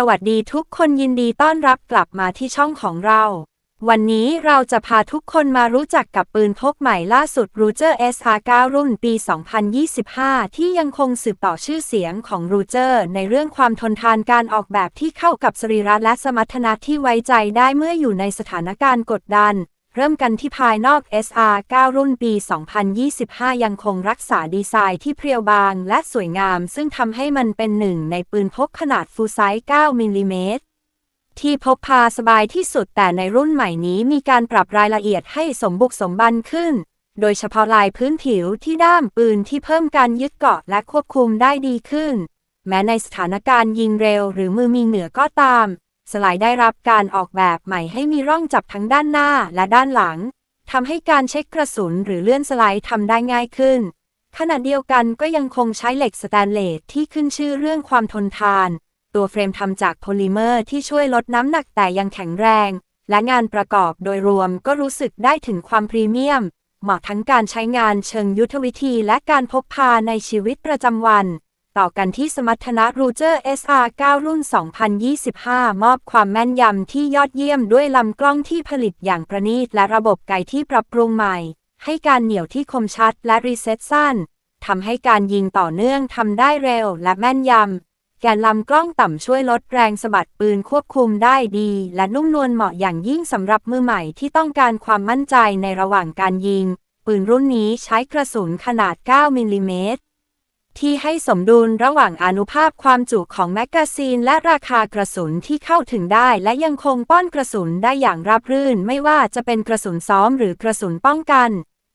สวัสดีทุกคนยินดีต้อนรับกลับมาที่ช่องของเรา วันนี้เราจะพาทุกคนมารู้จักกับปืนพกใหม่ล่าสุด r u g e r SR9 รุ่นปี 2025 ที่ยังคงสืบต่อชื่อเสียงของ r u g e r ในเรื่องความทนทานการออกแบบที่เข้ากับสรีระและสมรรถนะที่ไว้ใจได้เมื่ออยู่ในสถานการณ์กดดัน เริ่มกันที่ภายนอก SR9 รุ่นปี 2025 ยังคงรักษาดีไซน์ที่เพรียวบางและสวยงาม ซึ่งทำให้มันเป็นหนึ่งในปืนพกขนาดฟูลไซส์ 9 มิลลิเมตรที่พกพาสบายที่สุดแต่ในรุ่นใหม่นี้มีการปรับรายละเอียดให้สมบุกสมบันขึ้น โดยเฉพาะลายพื้นผิวที่ด้ามปืนที่เพิ่มการยึดเกาะและควบคุมได้ดีขึ้น แม้ในสถานการณ์ยิงเร็วหรือมือมีเหนือก็ตาม สไลด์ได้รับการออกแบบใหม่ให้มีร่องจับทั้งด้านหน้าและด้านหลังทำให้การเช็คกระสุนหรือเลื่อนสไลด์ทำได้ง่ายขึ้น ขณะเดียวกันก็ยังคงใช้เหล็กสแตนเลสที่ขึ้นชื่อเรื่องความทนทาน ตัวเฟรมทำจากโพลิเมอร์ที่ช่วยลดน้ำหนักแต่ยังแข็งแรง และงานประกอบโดยรวมก็รู้สึกได้ถึงความพรีเมียม เหมาะทั้งการใช้งานเชิงยุทธวิธีและการพกพาในชีวิตประจำวัน ต่อกันที่สมรรถนะ r u g e r SR9 รุ่น 2025 มอบความแม่นยำที่ยอดเยี่ยมด้วยลำกล้องที่ผลิตอย่างประณีตและระบบไกที่ปรับปรุงใหม่ ให้การเหนี่ยวที่คมชัดและรีเซ็ตสั้นทำให้การยิงต่อเนื่องทำได้เร็วและแม่นยำ แกนลำกล้องต่ำช่วยลดแรงสะบัดปืนควบคุมได้ดี และนุ่มนวลเหมาะอย่างยิ่งสำหรับมือใหม่ที่ต้องการความมั่นใจในระหว่างการยิง ปืนรุ่นนี้ใช้กระสุนขนาด 9 มิลลิเมตร ที่ให้สมดุลระหว่างอนุภาพความจุของแมกกาซีนและราคากระสุนที่เข้าถึงได้และยังคงป้อนกระสุนได้อย่างราบรื่น ไม่ว่าจะเป็นกระสุนซ้อมหรือกระสุนป้องกัน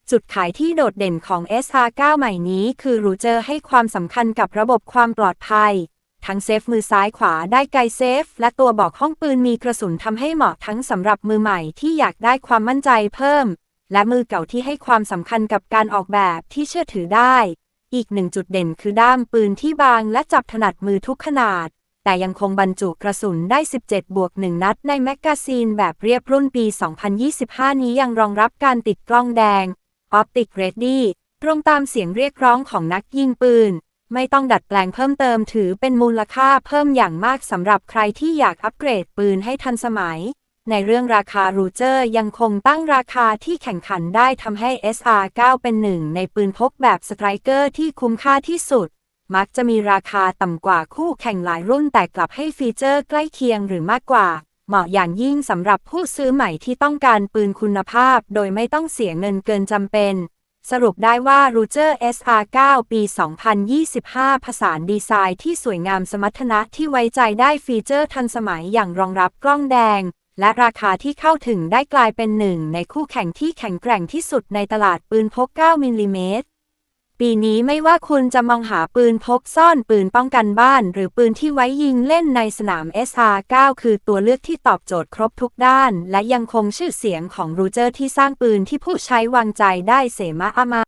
จุดขายที่โดดเด่นของ SR9 ใหม่นี้ คือรูเจอร์ให้ความสำคัญกับระบบความปลอดภัย ทั้งเซฟมือซ้ายขวาได้ไกลเซฟ และตัวบอกห้องปืนมีกระสุนทำให้เหมาะทั้งสำหรับมือใหม่ที่อยากได้ความมั่นใจเพิ่ม และมือเก่าที่ให้ความสำคัญกับการออกแบบที่เชื่อถือได้ อีกหนึ่งจุดเด่นคือด้ามปืนที่บางและจับถนัดมือทุกขนาด แต่ยังคงบรรจุกระสุนได้ 17 บวก 1 นัดในแมกกาซีนแบบเรียบรุ่นปี 2025 นี้ยังรองรับการติดกล้องแดง Optic Ready ตรงตามเสียงเรียกร้องของนักยิงปืน ไม่ต้องดัดแปลงเพิ่มเติมถือเป็นมูลค่าเพิ่มอย่างมากสำหรับใครที่อยากอัปเกรดปืนให้ทันสมัย ในเรื่องราคารูเจอร์ยังคงตั้งราคาที่แข่งขันได้ทำให้ SR9 เป็นหนึ่งในปืนพกแบบสไตรเกอร์ที่คุ้มค่าที่สุด มักจะมีราคาต่ำกว่าคู่แข่งหลายรุ่นแต่กลับให้ฟีเจอร์ใกล้เคียงหรือมากกว่า เหมาะอย่างยิ่งสำหรับผู้ซื้อใหม่ที่ต้องการปืนคุณภาพ โดยไม่ต้องเสียเงินเกินจำเป็น สรุปได้ว่า r u g e r SR9 ปี 2025 ผสานดีไซน์ที่สวยงามสมรรถนะที่ไว้ใจได้ฟีเจอร์ทันสมัยอย่างรองรับกล้องแดง และราคาที่เข้าถึงได้กลายเป็นหนึ่งในคู่แข่งที่แข็งแกร่งที่สุดในตลาดปืนพก 9มิลลิเมตร ปีนี้ไม่ว่าคุณจะมองหาปืนพกซ่อนปืนป้องกันบ้าน หรือปืนที่ไว้ยิงเล่นในสนาม SR9 คือตัวเลือกที่ตอบโจทย์ครบทุกด้าน และยังคงชื่อเสียงของรูเจอร์ที่สร้างปืนที่ผู้ใช้วางใจได้เสมาอามา